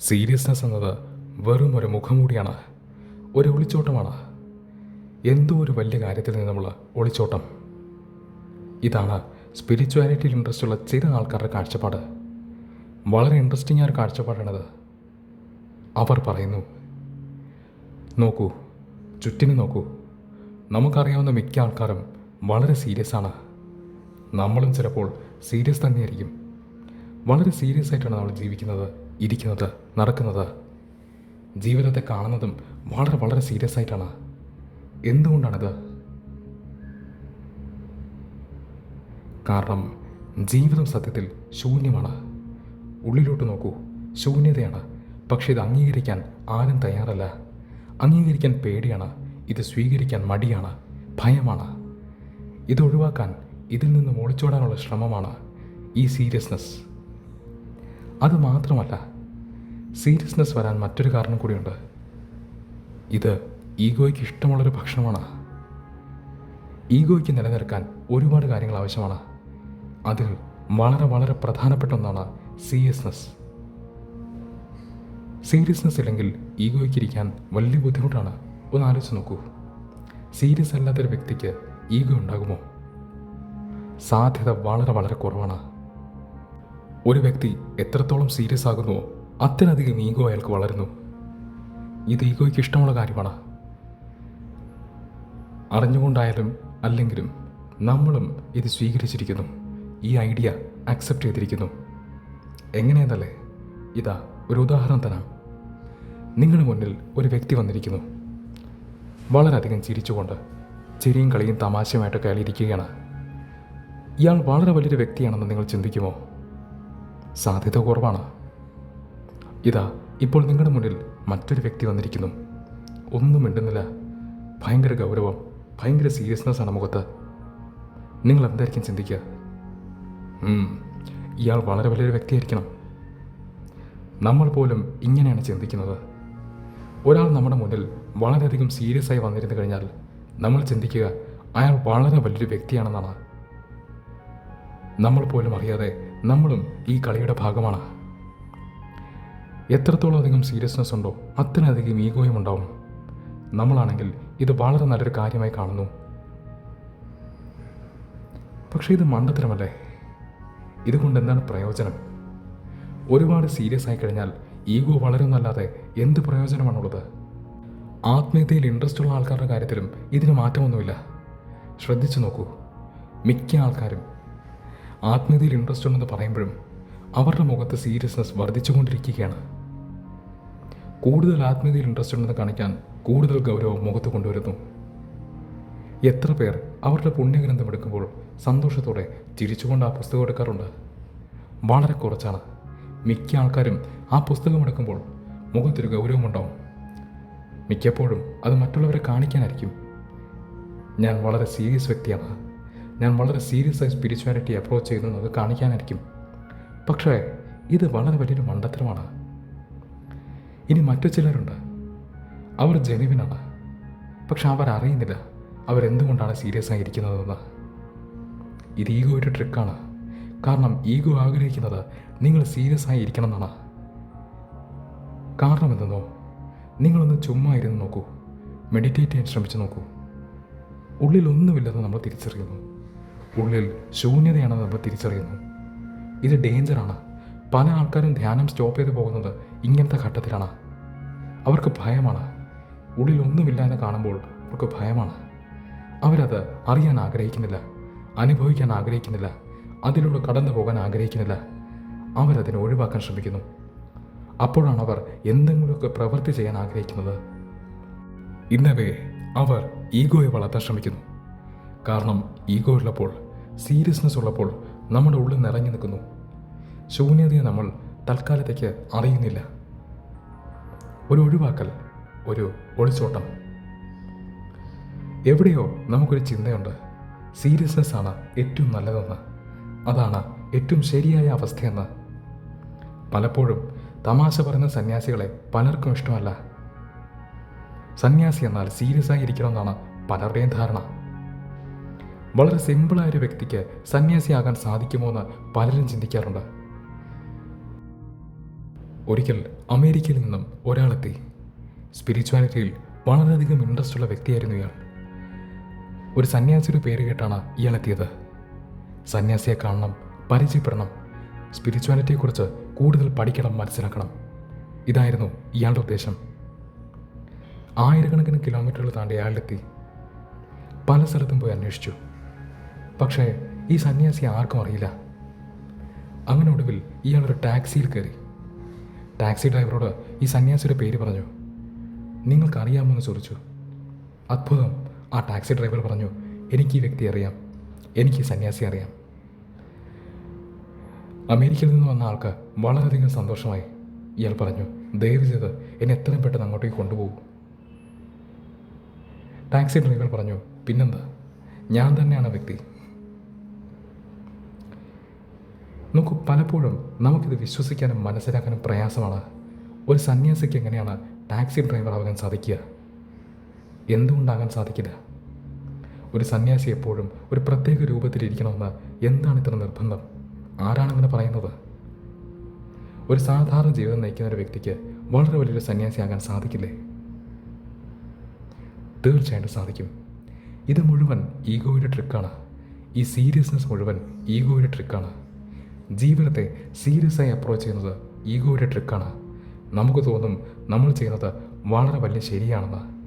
Seriousness എന്നത് വെറും ഒരു മുഖംമൂടിയാണ് ഒരു ഒളിച്ചോട്ടമാണ്. എന്തോ ഒരു വലിയ കാര്യത്തിൽ നിന്നുള്ള ഒളിച്ചോട്ടം. ഇതാണ് സ്പിരിച്വാലിറ്റിയിൽ ഇൻട്രസ്റ്റ് ഉള്ള ചില ആൾക്കാരുടെ കാഴ്ചപ്പാട്. വളരെ ഇൻട്രസ്റ്റിംഗ് ആയ ഒരു കാഴ്ചപ്പാടാണത്. അവർ പറയുന്നു നോക്കൂ ചുറ്റിനും നോക്കൂ. നമുക്കറിയാവുന്ന മിക്ക ആൾക്കാരും വളരെ സീരിയസ് ആണ്. നമ്മളും ചിലപ്പോൾ സീരിയസ് തന്നെയായിരിക്കും. വളരെ സീരിയസ് ആയിട്ടാണ് നമ്മൾ ജീവിക്കുന്നത് ഇരിക്കുന്നത് നടക്കുന്നത്. ജീവിതത്തെ കാണുന്നതും വളരെ വളരെ സീരിയസ് ആയിട്ടാണ്. എന്തുകൊണ്ടാണിത്? കാരണം ജീവിതം സത്യത്തിൽ ശൂന്യമാണ്. ഉള്ളിലോട്ട് നോക്കൂ ശൂന്യതയാണ്. പക്ഷേ ഇത് അംഗീകരിക്കാൻ ആരും തയ്യാറല്ല. അംഗീകരിക്കാൻ പേടിയാണ് ഇത് സ്വീകരിക്കാൻ മടിയാണ് ഭയമാണ്. ഇത് ഒഴിവാക്കാൻ ഇതിൽ നിന്ന് ഒളിച്ചോടാനുള്ള ശ്രമമാണ് ഈ സീരിയസ്നെസ് അത് മാത്രമല്ല സീരിയസ്നെസ് വരാൻ മറ്റൊരു കാരണം കൂടിയുണ്ട്. ഇത് ഈഗോയ്ക്ക് ഇഷ്ടമുള്ളൊരു ഭക്ഷണമാണ്. ഈഗോയ്ക്ക് നിലനിൽക്കാൻ ഒരുപാട് കാര്യങ്ങൾ ആവശ്യമാണ്. അതിൽ വളരെ വളരെ പ്രധാനപ്പെട്ട ഒന്നാണ് സീരിയസ്നെസ് സീരിയസ്നെസ് ഇല്ലെങ്കിൽ ഈഗോയ്ക്ക് ഇരിക്കാൻ വലിയ ബുദ്ധിമുട്ടാണ്. ഒന്ന് ആലോചിച്ച് നോക്കൂ. സീരിയസ് അല്ലാത്തൊരു വ്യക്തിക്ക് ഈഗോ ഉണ്ടാകുമോ? സാധ്യത വളരെ വളരെ കുറവാണ്. ഒരു വ്യക്തി എത്രത്തോളം സീരിയസ് ആകുന്നുവോ അത്രയധികം ഈഗോ അയാൾക്ക് വളരുന്നു. ഇത് ഈഗോയ്ക്ക് ഇഷ്ടമുള്ള കാര്യമാണ്? അറിഞ്ഞുകൊണ്ടായാലും അല്ലെങ്കിലും നമ്മളും ഇത് സ്വീകരിച്ചിരിക്കുന്നു. ഈ ഐഡിയ അക്സെപ്റ്റ് ചെയ്തിരിക്കുന്നു. എങ്ങനെയെന്നല്ലേ? ഇതാ ഒരു ഉദാഹരണം തരാം. നിങ്ങളുടെ മുന്നിൽ ഒരു വ്യക്തി വന്നിരിക്കുന്നു. വളരെയധികം ചിരിച്ചുകൊണ്ട് ചിരിയും കളിയും തമാശയുമായിട്ടൊക്കെ അയാൾ ഇരിക്കുകയാണ് ഇയാൾ വളരെ വലിയൊരു വ്യക്തിയാണെന്ന് നിങ്ങൾ ചിന്തിക്കുമോ? സാധ്യത കുറവാണ്. ഇതാ ഇപ്പോൾ നിങ്ങളുടെ മുന്നിൽ മറ്റൊരു വ്യക്തി വന്നിരിക്കുന്നു. ഒന്നും മിണ്ടുന്നില്ല. ഭയങ്കര ഗൗരവം ഭയങ്കര സീരിയസ്നെസ് ആണ് മുഖത്ത്. നിങ്ങൾ എന്തായിരിക്കും ചിന്തിക്കുക? ഇയാൾ വളരെ വലിയൊരു വ്യക്തിയായിരിക്കണം. നമ്മൾ പോലും ഇങ്ങനെയാണ് ചിന്തിക്കുന്നത്. ഒരാൾ നമ്മുടെ മുന്നിൽ വളരെയധികം സീരിയസ് ആയി വന്നിരുന്നു കഴിഞ്ഞാൽ നമ്മൾ ചിന്തിക്കുക അയാൾ വളരെ വലിയൊരു വ്യക്തിയാണെന്നാണ്. നമ്മൾ പോലും അറിയാതെ നമ്മളും ഈ കളിയുടെ ഭാഗമാണ്. എത്രത്തോളം അധികം സീരിയസ്നെസ് ഉണ്ടോ അത്രയധികം ഈഗോയും ഉണ്ടാവും. നമ്മളാണെങ്കിൽ ഇത് വളരെ നല്ലൊരു കാര്യമായി കാണുന്നു. പക്ഷേ ഇത് മണ്ടത്തരമല്ലേ? ഇതുകൊണ്ട് എന്താണ് പ്രയോജനം? ഒരുപാട് സീരിയസ് ആയി കഴിഞ്ഞാൽ ഈഗോ വളരുന്നല്ലാതെ എന്ത് പ്രയോജനമാണുള്ളത്? ആത്മീയതയിൽ ഇൻട്രസ്റ്റ് ഉള്ള ആൾക്കാരുടെ കാര്യത്തിലും ഇതിന് മാറ്റമൊന്നുമില്ല. ശ്രദ്ധിച്ചു നോക്കൂ. മിക്ക ആൾക്കാരും ആത്മീയതയിൽ ഇൻട്രസ്റ്റ് ഉണ്ടെന്ന് പറയുമ്പോഴും അവരുടെ മുഖത്ത് സീരിയസ്നെസ് വർദ്ധിച്ചുകൊണ്ടിരിക്കുകയാണ്. കൂടുതൽ ആത്മീയതയിൽ ഇൻട്രസ്റ്റ് ഉണ്ടെന്ന് കാണിക്കാൻ കൂടുതൽ ഗൗരവം മുഖത്ത് കൊണ്ടുവരുന്നു. എത്ര പേർ അവരുടെ പുണ്യഗ്രന്ഥം എടുക്കുമ്പോൾ സന്തോഷത്തോടെ ചിരിച്ചുകൊണ്ട് ആ പുസ്തകം എടുക്കാറുണ്ട്? വളരെ കുറച്ചാണ്. മിക്ക ആൾക്കാരും ആ പുസ്തകം എടുക്കുമ്പോൾ മുഖത്തൊരു ഗൗരവമുണ്ടാവും മിക്കപ്പോഴും അത് മറ്റുള്ളവരെ കാണിക്കാനായിരിക്കും. ഞാൻ വളരെ സീരിയസ് വ്യക്തിയാണ്. ഞാൻ വളരെ സീരിയസ് ആയി സ്പിരിച്വാലിറ്റി അപ്രോച്ച് ചെയ്യുന്നത് അത് കാണിക്കാനായിരിക്കും. പക്ഷേ ഇത് വളരെ വലിയൊരു മണ്ടത്തരമാണ്. ഇനി മറ്റു ചിലരുണ്ട്. അവർ ജനുവിനാണ്. പക്ഷെ അവർ അറിയുന്നില്ല അവരെന്തുകൊണ്ടാണ് സീരിയസ് ആയിരിക്കുന്നതെന്ന് ഇത് ഈഗോ ഒരു ട്രിക്കാണ് കാരണം ഈഗോ ആഗ്രഹിക്കുന്നത് നിങ്ങൾ സീരിയസ് ആയി ഇരിക്കണം എന്നാണ് കാരണം എന്തെന്നോ? നിങ്ങളൊന്ന് ചുമ്മാ ഇരുന്ന് നോക്കൂ. മെഡിറ്റേറ്റ് ചെയ്യാൻ ശ്രമിച്ചു നോക്കൂ. ഉള്ളിലൊന്നുമില്ലെന്ന് നമ്മൾ തിരിച്ചറിയുന്നു. ഉള്ളിൽ ശൂന്യതയാണെന്ന് അവർ തിരിച്ചറിയുന്നു. ഇത് ഡേഞ്ചറാണ് പല ആൾക്കാരും ധ്യാനം സ്റ്റോപ്പ് ചെയ്ത് പോകുന്നത് ഇങ്ങനത്തെ ഘട്ടത്തിലാണ്. അവർക്ക് ഭയമാണ്. ഉള്ളിൽ ഒന്നുമില്ല എന്ന് കാണുമ്പോൾ അവർക്ക് ഭയമാണ്. അവരത് അറിയാൻ ആഗ്രഹിക്കുന്നില്ല അനുഭവിക്കാൻ ആഗ്രഹിക്കുന്നില്ല അതിലൂടെ കടന്നു പോകാൻ ആഗ്രഹിക്കുന്നില്ല. അവരതിനെ ഒഴിവാക്കാൻ ശ്രമിക്കുന്നു. അപ്പോഴാണ് അവർ എന്തെങ്കിലുമൊക്കെ പ്രവൃത്തി ചെയ്യാൻ ആഗ്രഹിക്കുന്നത്. ഇന്നവേ അവർ ഈഗോയെ വളർത്താൻ ശ്രമിക്കുന്നു. കാരണം ഈഗോ ഉള്ളപ്പോൾ സീരിയസ്നെസ് ഉള്ളപ്പോൾ നമ്മുടെ ഉള്ളിൽ നിറഞ്ഞു നിൽക്കുന്നു. ശൂന്യതയെ നമ്മൾ തൽക്കാലത്തേക്ക് അറിയുന്നില്ല. ഒരു ഒഴിവാക്കൽ ഒരു ഒളിച്ചോട്ടം. എവിടെയോ നമുക്കൊരു ചിന്തയുണ്ട്. സീരിയസ്നെസ് ആണ് ഏറ്റവും നല്ലതെന്ന്. അതാണ് ഏറ്റവും ശരിയായ അവസ്ഥയെന്ന്. പലപ്പോഴും തമാശ പറയുന്ന സന്യാസികളെ പലർക്കും ഇഷ്ടമല്ല. സന്യാസി എന്നാൽ സീരിയസ് ആയി ഇരിക്കണമെന്നാണ് പലരുടെയും ധാരണ. വളരെ സിമ്പിളായ ഒരു വ്യക്തിക്ക് സന്യാസിയാകാൻ സാധിക്കുമോ എന്ന് പലരും ചിന്തിക്കാറുണ്ട്. ഒരിക്കൽ അമേരിക്കയിൽ നിന്നും ഒരാളെത്തി. സ്പിരിച്വാലിറ്റിയിൽ വളരെയധികം ഇൻട്രസ്റ്റ് ഉള്ള വ്യക്തിയായിരുന്നു ഇയാൾ. ഒരു സന്യാസിയുടെ പേര് കേട്ടാണ് ഇയാൾ എത്തിയത്. സന്യാസിയെ കാണണം പരിചയപ്പെടണം സ്പിരിച്വാലിറ്റിയെക്കുറിച്ച് കൂടുതൽ പഠിക്കണം മനസ്സിലാക്കണം. ഇതായിരുന്നു ഇയാളുടെ ഉദ്ദേശം. ആയിരക്കണക്കിന് കിലോമീറ്ററുകൾ താണ്ടി അയാളെത്തി പല സ്ഥലത്തും പോയി അന്വേഷിച്ചു. പക്ഷേ ഈ സന്യാസി ആർക്കും അറിയില്ല. അങ്ങനെ ഒടുവിൽ ഇയാളൊരു ടാക്സിയിൽ കയറി. ടാക്സി ഡ്രൈവറോട് ഈ സന്യാസിയുടെ പേര് പറഞ്ഞു. നിങ്ങൾക്കറിയാമോ എന്ന് ചോദിച്ചു. അത്ഭുതം. ആ ടാക്സി ഡ്രൈവർ പറഞ്ഞു എനിക്ക് ഈ വ്യക്തി അറിയാം. എനിക്ക് സന്യാസി അറിയാം. അമേരിക്കയിൽ നിന്ന് വന്ന ആൾക്ക് വളരെയധികം സന്തോഷമായി. ഇയാൾ പറഞ്ഞു ദയവ് ചെയ്ത് എന്നെ എത്രയും പെട്ടെന്ന് അങ്ങോട്ടേക്ക് കൊണ്ടുപോകും. ടാക്സി ഡ്രൈവർ പറഞ്ഞു പിന്നെന്താ? ഞാൻ തന്നെയാണ് വ്യക്തി. നോക്കൂ പലപ്പോഴും നമുക്കിത് വിശ്വസിക്കാനും മനസ്സിലാക്കാനും പ്രയാസമാണ്. ഒരു സന്യാസിക്ക് എങ്ങനെയാണ് ടാക്സി ഡ്രൈവർ ആകാൻ സാധിക്കുക? എന്തുകൊണ്ടാകാൻ സാധിക്കില്ല? ഒരു സന്യാസി എപ്പോഴും ഒരു പ്രത്യേക രൂപത്തിലിരിക്കണമെന്ന് എന്താണ് ഇത്ര നിർബന്ധം? ആരാണങ്ങനെ പറയുന്നത്? ഒരു സാധാരണ ജീവിതം നയിക്കുന്ന ഒരു വ്യക്തിക്ക് വളരെ വലിയൊരു സന്യാസിയാകാൻ സാധിക്കില്ലേ? തീർച്ചയായിട്ടും സാധിക്കും. ഇത് മുഴുവൻ ഈഗോയുടെ ട്രിക്കാണ് ഈ സീരിയസ്നെസ് മുഴുവൻ ഈഗോയുടെ ട്രിക്കാണ് ജീവിതത്തെ സീരിയസ് ആയി അപ്രോച്ച് ചെയ്യുന്നത് ഈഗോയുടെ ട്രിക്കാണ് നമുക്ക് തോന്നും നമ്മൾ ചെയ്യുന്നത് വളരെ വലിയ ശരിയാണെന്ന്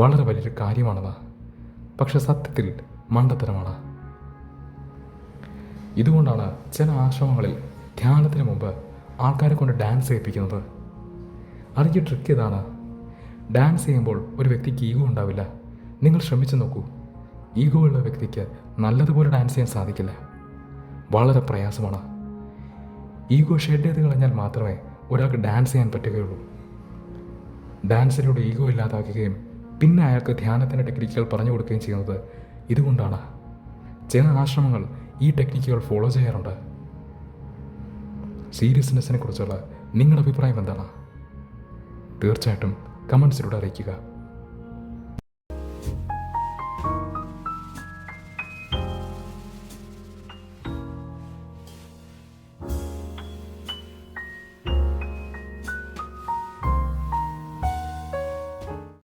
വളരെ വലിയൊരു കാര്യമാണെന്ന്. പക്ഷെ സത്യത്തിൽ മണ്ടത്തരമാണ്. ഇതുകൊണ്ടാണ് ചില ആശ്രമങ്ങളിൽ ധ്യാനത്തിന് മുമ്പ് ആൾക്കാരെ കൊണ്ട് ഡാൻസ് ചെയ്യിപ്പിക്കുന്നത്. അതിന്റെ ട്രിക്ക് ഇതാണ്. ഡാൻസ് ചെയ്യുമ്പോൾ ഒരു വ്യക്തിക്ക് ഈഗോ ഉണ്ടാവില്ല. നിങ്ങൾ ശ്രമിച്ചു നോക്കൂ. ഈഗോ ഉള്ള വ്യക്തിക്ക് നല്ലതുപോലെ ഡാൻസ് ചെയ്യാൻ സാധിക്കില്ല. വളരെ പ്രയാസമാണ്. ഈഗോ ഷെഡ് ചെയ്ത് കളഞ്ഞാൽ മാത്രമേ ഒരാൾക്ക് ഡാൻസ് ചെയ്യാൻ പറ്റുകയുള്ളൂ. ഡാൻസിലൂടെ ഈഗോ ഇല്ലാതാക്കുകയും പിന്നെ അയാൾക്ക് ധ്യാനത്തിന്റെ ടെക്നിക്കുകൾ പറഞ്ഞു കൊടുക്കുകയും ചെയ്യുന്നത് ഇതുകൊണ്ടാണ്. ചില ആശ്രമങ്ങൾ ഈ ടെക്നിക്കുകൾ ഫോളോ ചെയ്യാറുണ്ട്. സീരിയസ്നെസ്സിനെ കുറിച്ചുള്ള നിങ്ങളുടെ അഭിപ്രായം എന്താണ്? തീർച്ചയായിട്ടും കമൻസിലൂടെ അറിയിക്കുക.